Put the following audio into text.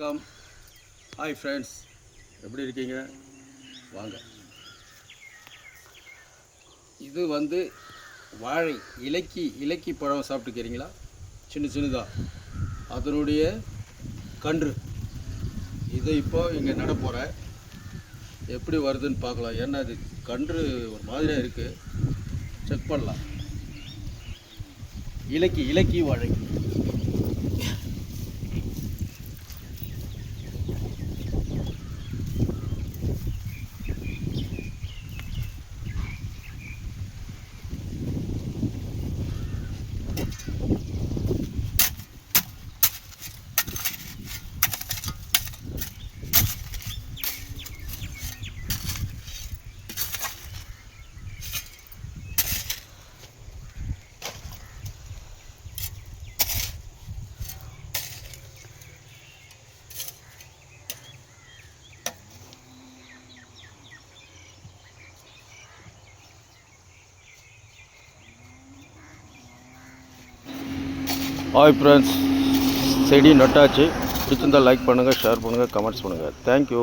வணக்கம். Hi friends எப்படி இருக்கீங்க? வாங்க. இது வந்து வாழை இலக்கி இலக்கி பழம் சாப்பிட்டுக்கிறீங்களா? சின்ன சின்னதாக அதனுடைய கன்று. இதை இப்போ இங்கே நட போகிறேன் எப்படி வருதுன்னு பார்க்கலாம். ஏன்னா இது கன்று ஒரு மாதிரியாக இருக்குது செக் பண்ணலாம். இலக்கி இலக்கி வாழை. ஹாய் ஃப்ரெண்ட்ஸ் செடி நட்டாச்சு. பிடிச்சிருந்தால் லைக் பண்ணுங்கள் ஷேர் பண்ணுங்கள் கமெண்ட்ஸ் பண்ணுங்கள் தேங்க்யூ